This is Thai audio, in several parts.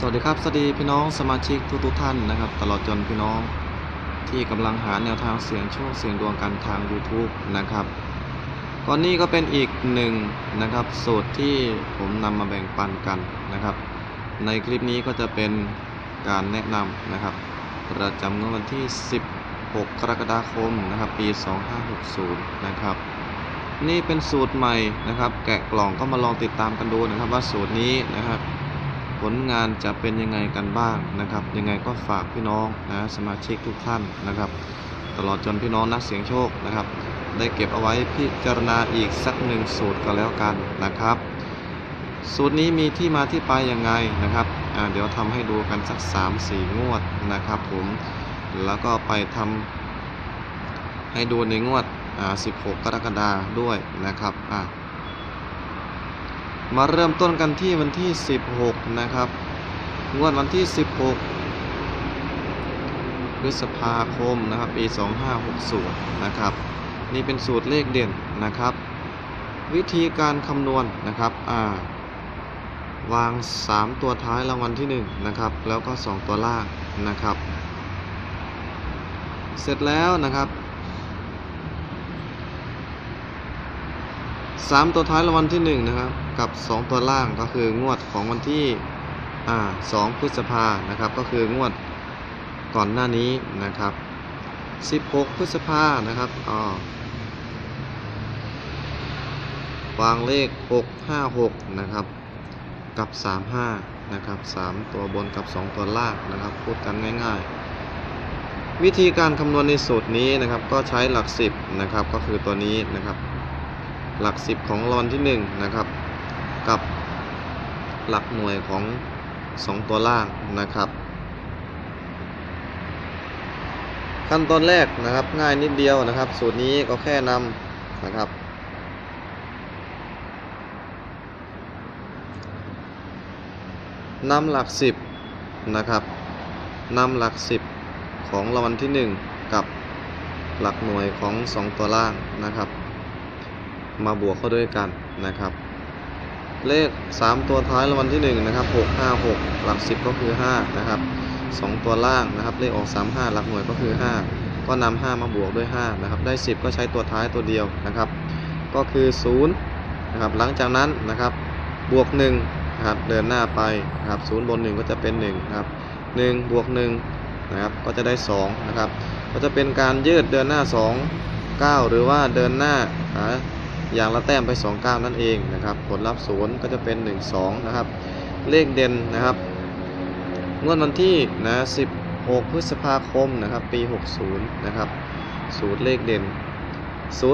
สวัสดีครับ สวัสดีพี่น้องสมาชิกทุกๆท่านนะครับ ตลอดจนพี่น้องที่กำลังหาแนวทางเสียงโชคเสียงดวงกันทาง YouTube นะครับก่อนนี้ก็เป็นอีกหนึ่งนะครับสูตรที่ผมนำมาแบ่งปันกันนะครับ ในคลิปนี้ก็จะเป็นการแนะนำนะครับ ประจำวันที่ 16 กรกฎาคมนะครับ ปี 2560 นะครับ นี่เป็นสูตรใหม่นะครับ แกะกล่องก็มาลองติดตามกันดูนะครับ ว่าสูตรนี้นะครับ ผลงานจะเป็นยังไงกันบ้างนะครับ ยังไงก็ฝากพี่น้องนะสมาชิกทุกท่านนะครับ ตลอดจนพี่น้องนักเสียงโชคนะครับ ได้เก็บเอาไว้พิจารณาอีกสักหนึ่งสูตรก็แล้วกันนะครับ สูตรนี้มีที่มาที่ไปยังไงนะครับเดี๋ยวทำให้ดูกันสัก 3-4 งวดนะครับผมแล้วก็ไปทำให้ดูในงวดอ่า16 กรกฎาด้วยนะครับอ่า มาเริ่มต้นกันที่วันที่ 16 นะครับ งวดวันที่ 16 พฤษภาคมนะครับปี 2560 นะครับ นี่เป็นสูตรเลขเด่นนะครับ วิธีการคำนวณนะครับอ่าวาง 3 ตัวท้ายรางวัลที่ 1 นะครับ แล้วก็ 2 ตัวล่างนะครับ เสร็จแล้วนะครับ สามตัวท้ายรางวัลที่หนึ่งนะครับ กับสองตัวล่างก็คืองวดของวันที่อ่าสองพฤษภานะครับ ก็คืองวดก่อนหน้านี้นะครับสิบหกพฤษภานะครับอ๋อวางเลขหกห้าหกนะครับ กับสามห้านะครับสามตัวบนกับสองตัวล่างนะครับ พูดกันง่ายๆ วิธีการคำนวณในสูตรนี้นะครับ ก็ใช้หลักสิบนะครับ ก็คือตัวนี้นะครับ หลักสิบของรางวัลที่หนึ่งนะครับ กับหลักหน่วยของสองตัวล่างนะครับ ขั้นตอนแรกนะครับง่ายนิดเดียวนะครับ สูตรนี้ก็แค่นำนะครับนำหลักสิบนะครับนำหลักสิบของรางวัลที่หนึ่งกับหลักหน่วยของสองตัวล่างนะครับ มาบวกเข้าด้วยกันนะครับ เลข 3 ตัวท้ายรางวัลที่1นะครับ6 5 6 หลัก 10 ก็คือ5นะครับ2 ตัวล่างนะครับ เลขออก 3 5 หลักหน่วยก็คือ 5 ก็นำ5มาบวกด้วย5นะครับได้ 10 ก็ใช้ตัวท้ายตัวเดียวนะครับ ก็คือ0นะครับหลังจากนั้นนะครับบวก1นะครับเดินหน้าไปนะครับ0บน 1 ก็จะเป็น1นะครับ1บวก1นะครับก็จะได้2นะครับก็จะเป็นการยืดเดินหน้า 2 9 หรือว่าเดินหน้าหา อย่างละแต้มไป2 9นั่นเองนะครับ ผลลัพธ์ศูนย์ก็จะเป็น 1 2 นะครับ เลขเด่นนะครับงวดวันที่นะ16 พฤษภาคมนะครับ ปี 60 นะครับสูตรเลขเด่น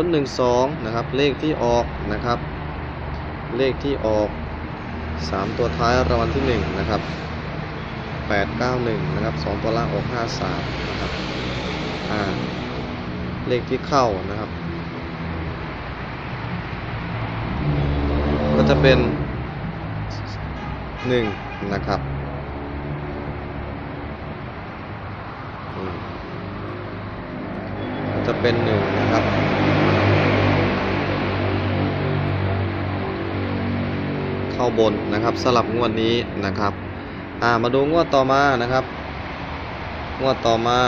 012 นะครับ เลขที่ออกนะครับ เลขที่ออก 3 ตัวท้ายรางวัลที่ 1 นะครับ 891 นะครับ 2 ตัวล่างออก 53 นะครับ อ่า เลขที่เข้านะครับ ก็จะเป็นหนึ่งนะครับจะเป็นหนึ่งนะครับ เข้าบนนะครับสลับงวดนี้นะครับอ่ามาดูงวดต่อมานะครับ งวดต่อมา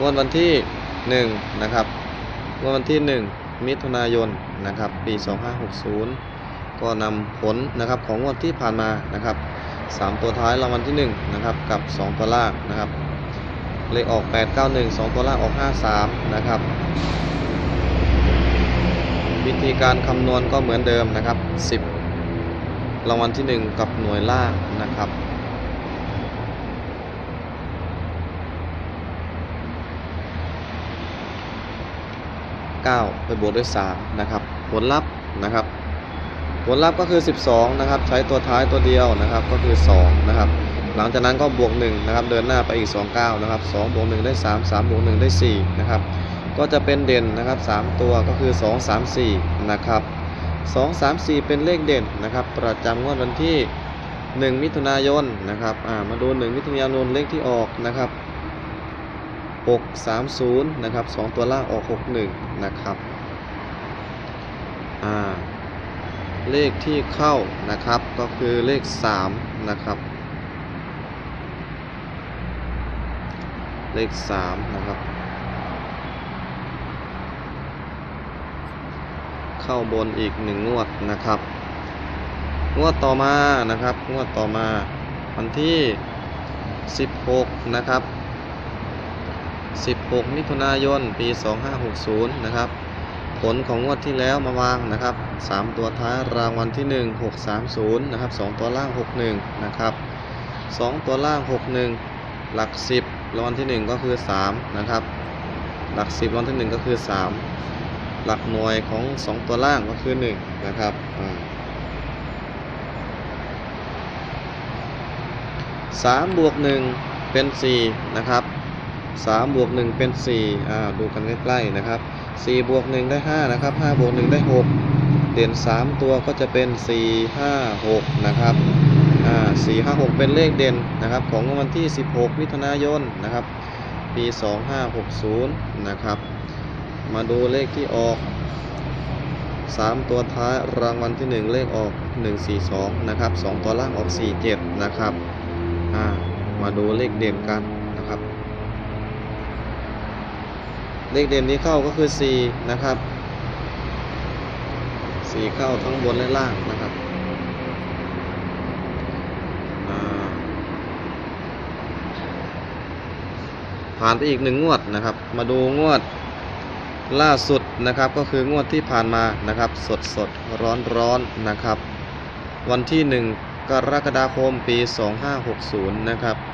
งวดวันที่หนึ่งนะครับงวดวันที่หนึ่งมิถุนายนนะครับ ปี 2560 ก็นำผลนะครับของงวดที่ผ่านมานะครับ 3 ตัวท้ายรางวัลที่1นะครับกับ 2 ตัวล่างนะครับเลขออก 891 2 ตัวล่างออก 53 นะครับ วิธีการคำนวณก็เหมือนเดิมนะครับ 10 รางวัลที่ 1 กับหน่วยล่างนะครับ9ไปบวกด้วย3นะครับ ผลลัพธ์นะครับ ผลลัพธ์ก็คือ 12 นะครับ ใช้ตัวท้ายตัวเดียวนะครับ ก็คือ 2 นะครับ หลังจากนั้นก็บวก1นะครับ เดินหน้าไปอีก 2 9 นะครับ2บวก1ได้ 3 3บวก1ได้ 4 นะครับ ก็จะเป็นเด่นนะครับ 3 ตัวก็คือ 2 3 4 นะครับ 2 3 4 เป็นเลขเด่นนะครับ ประจำงวดวันที่ 1 มิถุนายนนะครับ อ่า มาดู 1 มิถุนายนเลขที่ออกนะครับ 630 นะครับ 2 ตัวล่างออก 61 นะครับ อ่า เลขที่เข้านะครับก็คือเลข 3 นะครับ เลข 3 นะครับ เข้าบนอีก 1 งวดนะครับ งวดต่อมานะครับ งวดต่อมาวันที่ 16 นะครับ 16 มิถุนายน ปี 2560 นะครับ ผลของงวดที่แล้วมาวางนะครับ 3 ตัวท้ายรางวัลที่ 1 630นะครับ2ตัวล่าง 61นะครับ2ตัวล่าง 61 หลัก 10รางวัลที่ 1 ก็คือ 3 นะครับ หลัก 10รางวัลที่ 1 ก็คือ 3 หลักหน่วยของ 2 ตัวล่างก็คือ 1 นะครับสามบวกหนึ่งเป็นสี่นะครับสามบวกหนึ่งเป็นสี่อ่าดูกันใกล้ๆนะครับ สี่บวกหนึ่งได้ห้านะครับห้าบวกหนึ่งได้หกเด่นสามตัวก็จะเป็นสี่ห้าหกนะครับอ่าสี่ห้าหกเป็นเลขเด่นนะครับ ของวันที่สิบหกมิถุนายนนะครับ ปีสองห้าหกศูนย์นะครับ มาดูเลขที่ออกสามตัวท้ายรางวัลที่หนึ่งเลขออกหนึ่งสี่สองนะครับสองตัวล่างออกสี่เจ็ดนะครับอ่ามาดูเลขเด่นกันนะครับ เลขเด่นที่เข้าก็คือ 4 นะครับ 4 เข้าทั้งบนและล่างนะครับผ่านไปอีกหนึ่งงวดนะครับ มาดูงวดล่าสุดนะครับก็คืองวดที่ผ่านมานะครับ สดสดร้อนร้อนนะครับ วันที่ 1 กรกฎาคมปี 2560 นะครับ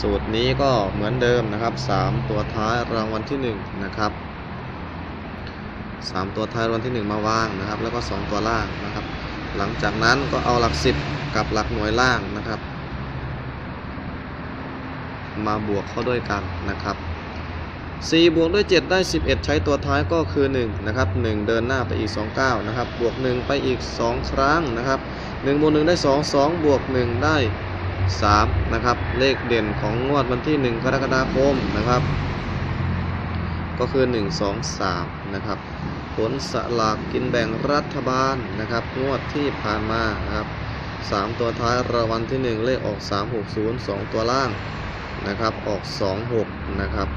สูตรนี้ก็เหมือนเดิมนะครับ 3 ตัวท้ายรางวัลที่1นะครับ3 ตัวท้ายรางวัลที่ 1 มาวางนะครับ แล้วก็ 2 ตัวล่างนะครับ หลังจากนั้นก็เอาหลัก 10 กับหลักหน่วยล่างนะครับ มาบวกเข้าด้วยกันนะครับ4บวกด้วย 7 ได้ 11 ใช้ตัวท้ายก็คือ 1 นะครับ 1 เดินหน้าไปอีก2ก้านะครับ บวก 1 ไปอีก 2 ครั้งนะครับ 1บวก1ได้ 2 2 บวก 1 ได้ 3นะครับเลขเด่นของงวดวันที่ 1 กรกฎาคมนะครับ ก็คือ 1 2 3นะครับผลสลากกินแบ่งรัฐบาลนะครับ งวดที่ผ่านมานะครับ3ตัวท้ายรางวัลที่ 1 เลขออก 360 2 ตัวล่างนะครับออก 26นะครับ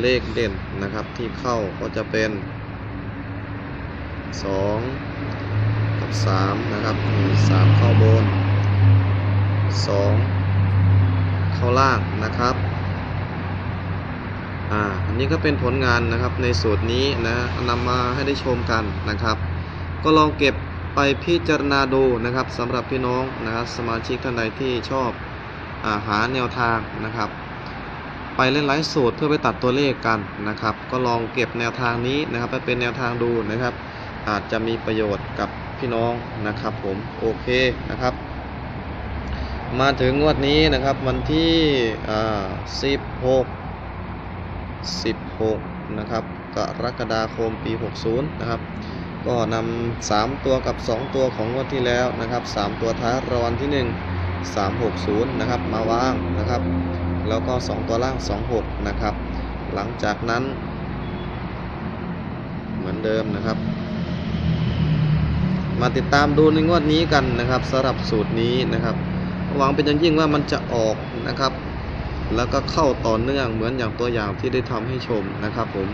เลขเด่นนะครับที่เข้าก็จะเป็น 2 กับ 3 นะครับ3เข้าบน 2 เข้าล่างนะครับอ่าอันนี้ก็เป็นผลงานนะครับในสูตรนี้นะนำมาให้ได้ชมกันนะครับ ก็ลองเก็บไปพิจารณาดูนะครับสำหรับพี่น้องนะครับสมาชิกท่านใดที่ชอบอาหาแนวทางนะครับ ไปเล่นไลฟ์สูตรเพื่อไปตัดตัวเลขกันนะครับ ก็ลองเก็บแนวทางนี้นะครับไปเป็นแนวทางดูนะครับ อาจจะมีประโยชน์กับพี่น้องนะครับผมโอเคนะครับ มาถึงงวดนี้นะครับวันที่16 16นะครับกรกฎาคมปี 60 นะครับ ก็นำ3ตัวกับ 2 ตัวของงวดที่แล้วนะครับ 3 ตัวท้ายรางวัลที่ 1 360 นะครับ มาวางนะครับ แล้วก็ 2 ตัวล่าง 26 นะครับ หลังจากนั้น เหมือนเดิมนะครับ มาติดตามดูในงวดนี้กันนะครับสำหรับสูตรนี้นะครับ หวังเป็นอย่างยิ่งว่ามันจะออกนะครับ แล้วก็เข้าต่อเนื่องเหมือนอย่างตัวอย่างที่ได้ทำให้ชมนะครับผม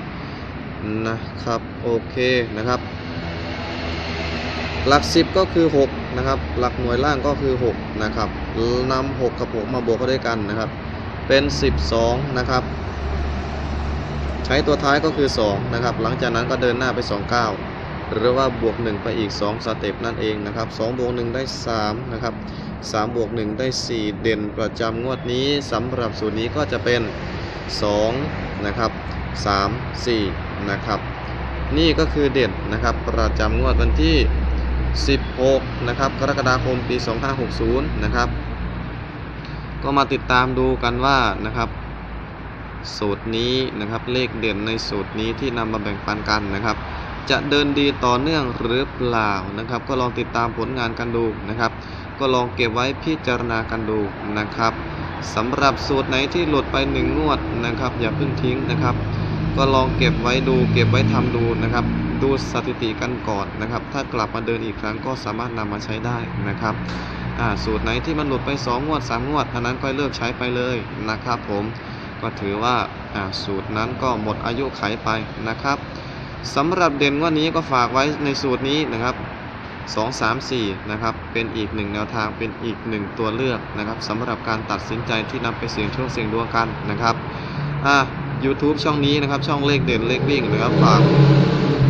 นะครับโอเคนะครับ หลัก 10 ก็คือ 6 นะครับ หลักหน่วยล่างก็คือ 6 นะครับนำ6กับ 6 มาบวกเข้าด้วยกันนะครับ เป็น 12 นะครับ ใช้ตัวท้ายก็คือ 2 นะครับ หลังจากนั้นก็เดินหน้าไป2ก้า หรือว่าบวก 1 ไปอีก 2 สเต็ปนั่นเองนะครับ2บวก1ได้ 3 นะครับ3บวก1ได้ 4 เด่นประจำงวดนี้สำหรับสูตรนี้ก็จะเป็น 2 นะครับ 3 4 นะครับ นี่ก็คือเด่นนะครับประจำงวดวันที่ 16 นะครับ กรกฎาคมปี 2560 นะครับ ก็มาติดตามดูกันว่านะครับสูตรนี้นะครับเลขเด่นในสูตรนี้ที่นำมาแบ่งปันกันนะครับ จะเดินดีต่อเนื่องหรือเปล่านะครับ ก็ลองติดตามผลงานกันดูนะครับ ก็ลองเก็บไว้พิจารณากันดูนะครับสำหรับสูตรไหนที่หลุดไปหนึ่งงวดนะครับ อย่าเพิ่งทิ้งนะครับ ก็ลองเก็บไว้ดูเก็บไว้ทำดูนะครับ ดูสถิติกันก่อนนะครับ ถ้ากลับมาเดินอีกครั้งก็สามารถนำมาใช้ได้นะครับสูตรไหนที่มันหลุดไป 2 งวด 3 งวดอันนั้นค่อยเลิกใช้ไปเลยนะครับ ผมก็ถือว่าสูตรนั้นก็หมดอายุไขไปนะครับ สำหรับเด่นวันนี้ก็ฝากไว้ในสูตรนี้นะครับ 2 3 4 นะครับ เป็นอีกหนึ่งแนวทางเป็นอีกหนึ่งตัวเลือกนะครับสำหรับการตัดสินใจที่นำไปเสี่ยงโชคเสี่ยงดวงกันนะครับอ่า YouTube ช่องนี้นะครับ ช่องเลขเด่นเลขวิ่งนะครับฝาก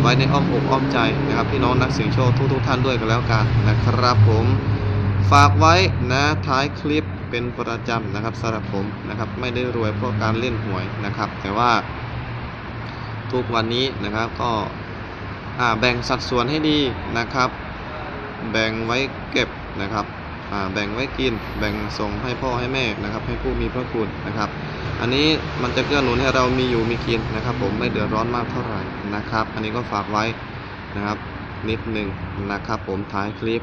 ไว้ในอ้อมอกอ้อมใจนะครับพี่น้องนักเสี่ยงโชคทุกๆท่านด้วยกันแล้วกันนะครับผมฝากไว้นะท้ายคลิปเป็นประจำนะครับสำหรับผมนะครับไม่ได้รวยเพราะการเล่นหวยนะครับ แต่ว่า ทุกวันนี้นะครับ ก็แบ่งสัดส่วนให้ดีนะครับ แบ่งไว้เก็บนะครับแบ่งไว้กิน แบ่งส่งให้พ่อให้แม่นะครับ ให้ผู้มีพระคุณนะครับ อันนี้มันจะเกื้อหนุนให้เรามีอยู่มีกินนะครับ ผมไม่เดือดร้อนมากเท่าไหร่นะครับ อันนี้ก็ฝากไว้นะครับนิดหนึ่งนะครับ ผมท้ายคลิป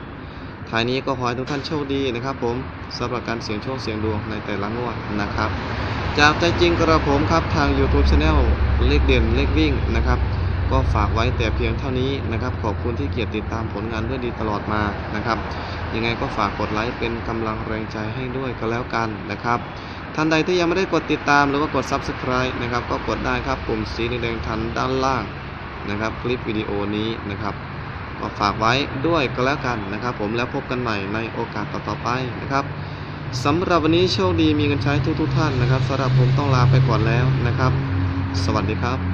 ท้ายนี้ก็ขอให้ทุกท่านโชคดีนะครับ ผมสำหรับการเสี่ยงโชคเสี่ยงดวงในแต่ละงวดนะครับ จากใจจริงกระผมครับทาง YouTube Channel เลขเด่นเลขวิ่งนะครับ ก็ฝากไว้แต่เพียงเท่านี้นะครับ ขอบคุณที่เกียรติติดตามผลงานด้วยดีตลอดมานะครับ ยังไงก็ฝากกดไลค์เป็นกำลังแรงใจให้ด้วยก็แล้วกันนะครับท่านใดที่ยังไม่ได้กดติดตามหรือว่ากด Subscribe นะครับ ก็กดได้ครับปุ่มสีแดงทันด้านล่างนะครับ คลิปวิดีโอนี้นะครับ ก็ฝากไว้ด้วยก็แล้วกันนะครับ ผมแล้วพบกันใหม่ในโอกาสต่อๆไปนะครับสำหรับวันนี้โชคดีมีเงินใช้ทุกๆท่านนะครับสำหรับผมต้องลาไปก่อนแล้วนะครับ สวัสดีครับ